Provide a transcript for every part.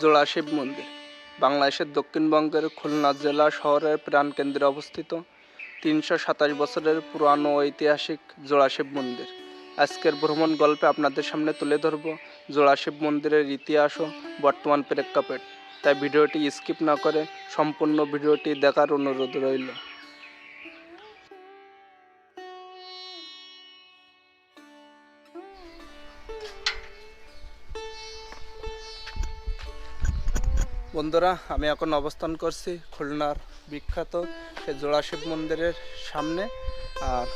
জোড়া শিব মন্দির। বাংলাদেশের দক্ষিণবঙ্গের খুলনা জেলা শহরের প্রাণকেন্দ্রে অবস্থিত তিনশো সাতাশ বছরের পুরানো ঐতিহাসিক জোড়া শিব মন্দির। আজকের ভ্রমণ গল্পে আপনাদের সামনে তুলে ধরব জোড়া শিব মন্দিরের ইতিহাস ও বর্তমান প্রেক্ষাপট। তাই ভিডিওটি স্কিপ না করে সম্পূর্ণ ভিডিওটি দেখার অনুরোধ রইল। বন্ধুরা, আমি এখন অবস্থান করছি খুলনার বিখ্যাত জোড়া শিব মন্দিরের সামনে। আর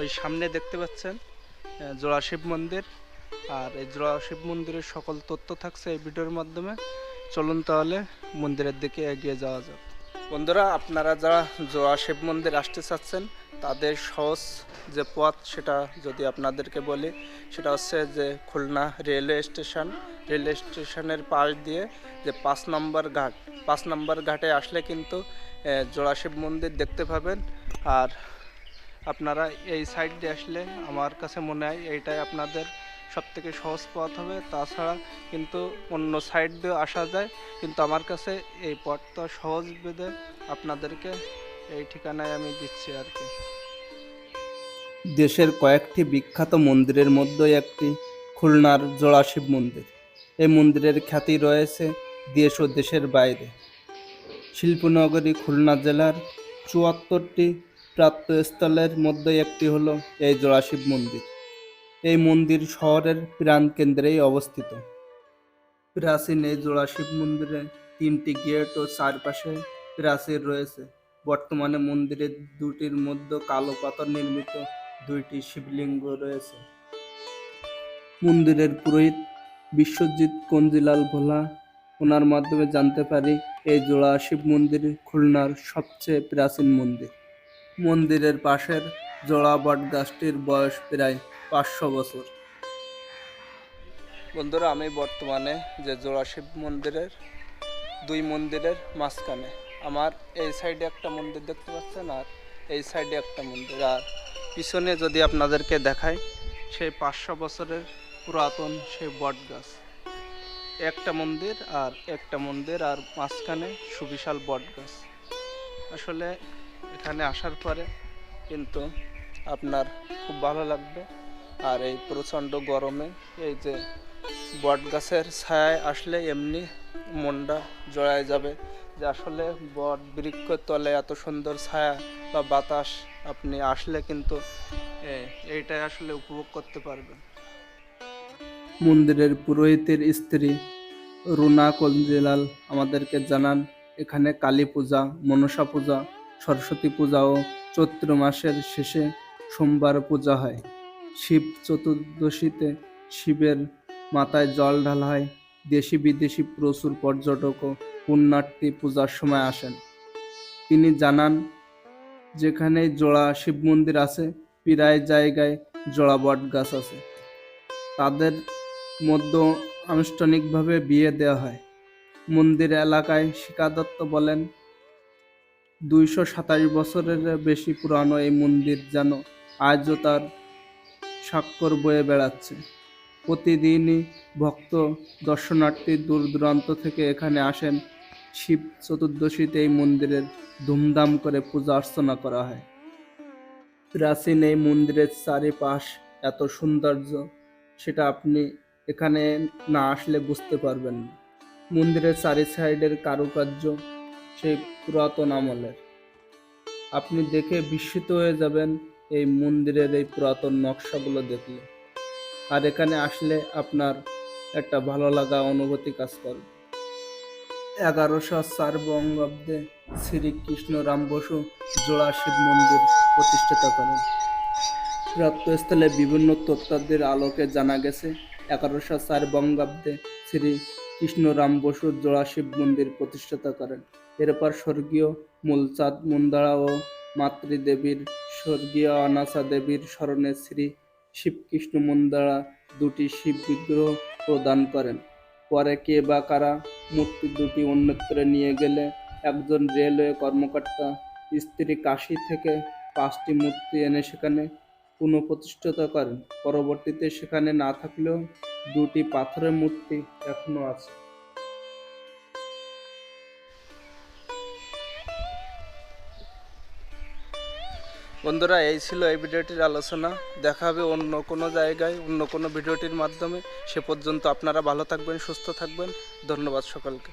ওই সামনে দেখতে পাচ্ছেন জোড়া শিব মন্দির। আর এই জোড়া শিব মন্দিরের সকল তথ্য থাকছে এই ভিডিওর মাধ্যমে। চলুন তাহলে মন্দিরের দিকে এগিয়ে যাওয়া যাক। বন্ধুরা, আপনারা যারা জোড়া শিব মন্দির আসতে চাচ্ছেন তাদের সহজ যে পথ সেটা যদি আপনাদেরকে বলি, সেটা হচ্ছে যে খুলনা রেলওয়ে স্টেশন। রেলওয়ে স্টেশনের পাশ দিয়ে যে পাঁচ নম্বর ঘাট, পাঁচ নম্বর ঘাটে আসলে কিন্তু জোড়াশিব মন্দির দেখতে পাবেন। আর আপনারা এই সাইড দিয়ে আসলে আমার কাছে মনে হয় এইটাই আপনাদের সব থেকে সহজ পথ হবে। তাছাড়া কিন্তু অন্য সাইড দিয়ে আসা যায়, কিন্তু আমার কাছে এই পথটা সহজ বেঁধে আপনাদেরকে এই ঠিকানায় আমি দিচ্ছি আর কি। দেশের কয়েকটি বিখ্যাত মন্দিরের মধ্যে একটি খুলনার জোড়া শিব মন্দির। এই মন্দিরের খ্যাতি রয়েছে দেশ ও দেশের বাইরে। শিল্পনগরী খুলনা জেলার চুয়াত্তরটি প্রাপ্তস্থলের মধ্যে একটি হলো এই জোড়া শিব মন্দির। এই মন্দির শহরের প্রাণকেন্দ্রেই অবস্থিত। প্রাচীন এই জোড়া শিব মন্দিরে তিনটি গেট ও চারপাশে প্রাচীর রয়েছে। বর্তমানে মন্দিরের দুটির মধ্যে কালো পাথর নির্মিত দুইটি শিবলিঙ্গ রয়েছে। মন্দিরের পুরোহিত বিশ্বজিৎ কঞ্জিলাল ভোলা, ওনার মাধ্যমে জানতে পারি এই জোড়া শিব মন্দির খুলনার সবচেয়ে প্রাচীন মন্দির। মন্দিরের পাশের জোড়া বট গাছটির বয়স প্রায় পাঁচশো বছর। বন্ধুরা, আমি বর্তমানে যে জোড়া শিব মন্দিরের দুই মন্দিরের মাঝখানে আমার এই সাইডে একটা মন্দির দেখতে পাচ্ছেন আর এই সাইডে একটা মন্দির। আর পিছনে যদি আপনাদেরকে দেখাই, সেই পাঁচশো বছরের পুরাতন সেই বট গাছ। একটা মন্দির আর একটা মন্দির আর মাঝখানে সুবিশাল বট গাছ। আসলে এখানে আসার পরে কিন্তু আপনার খুব ভালো লাগবে। আর এই প্রচণ্ড গরমে এই যে বট গাছের ছায়ায় আসলে এমনি মনটা জড়ায় যাবে। যে আসলে বট বৃক্ষের তলে এত সুন্দর ছায়া বা বাতাস আপনি আসলে কিন্তু এইটাই আসলে উপভোগ করতে পারবেন। মন্দিরের পুরোহিতের স্ত্রী রুনা কঞ্জিলাল আমাদেরকে জানান, এখানে কালী পূজা, মনসা পূজা, সরস্বতী পূজা ও চৈত্র মাসের শেষে সোমবার পূজা হয়। শিব চতুর্দশীতে শিবের মাথায় জল ঢালা হয়। দেশি বিদেশি প্রচুর পর্যটক ও পুণ্যার্থী পূজার সময় আসেন। তিনি জানান, যেখানে জোড়া শিব মন্দির আছে, প্রায় জায়গায় জোড়া বট গাছ আছে। তাদের মধ্যে আনুষ্ঠানিকভাবে বিয়ে দেওয়া হয়। মন্দির এলাকায় শিকা দত্ত বলেন, দুইশো সাতাশ বছরের বেশি পুরানো এই মন্দির যেন আজও তার স্বাক্ষর বয়ে বেড়াচ্ছে। প্রতিদিনই ভক্ত, দর্শনার্থী দূর দূরান্ত থেকে এখানে আসেন শিব চতুর্দশীতে এই মন্দিরের ধুমধাম করে পূজা অর্চনা করা হয়। প্রাচীন এই মন্দিরের চারিপাশ এত সৌন্দর্য, সেটা আপনি এখানে না আসলে বুঝতে পারবেন না। মন্দিরের চারি সাইডের কারুকার্য সেই পুরাতন আমলের। আপনি দেখে বিস্মিত হয়ে যাবেন এই মন্দিরের এই পুরাতন নকশাগুলো দেখলে। আর এখানে আসলে আপনার একটা ভালো লাগা অনুভূতি কাজ করবে। এগারোশো চার বঙ্গাব্দে শ্রীকৃষ্ণ রাম বসু জোড়া শিব মন্দির প্রতিষ্ঠিত করেন। রক্তস্থলে বিভিন্ন তত্ত্বাদের আলোকে জানা গেছে, এগারোশো চার বঙ্গাব্দে শ্রী কৃষ্ণরাম বসু জোড়া শিব মন্দির প্রতিষ্ঠাতা করেন। এরপর স্বর্গীয় মূলচাঁদ মুন্দারা ও মাতৃদেবীর স্বর্গীয় অনাসা দেবীর স্মরণে শ্রী শিবকৃষ্ণ মুন্দারা দুটি শিব বিগ্রহ প্রদান করেন। পরে কে বা কারা মূর্তি দুটি অন্যত্র নিয়ে গেলে একজন রেলওয়ে কর্মকর্তা স্ত্রী কাশি থেকে পাঁচটি মূর্তি এনে সেখানে পুনঃপ্রতিষ্ঠিত করেন। পরবর্তীতে সেখানে না থাকলেও দুটি পাথরের মূর্তি এখনও আছে। বন্ধুরা, এই ছিল এই ভিডিওটির আলোচনা। দেখা হবে অন্য কোনো জায়গায়, অন্য কোনো ভিডিওটির মাধ্যমে। সে পর্যন্ত আপনারা ভালো থাকবেন, সুস্থ থাকবেন। ধন্যবাদ সকলকে।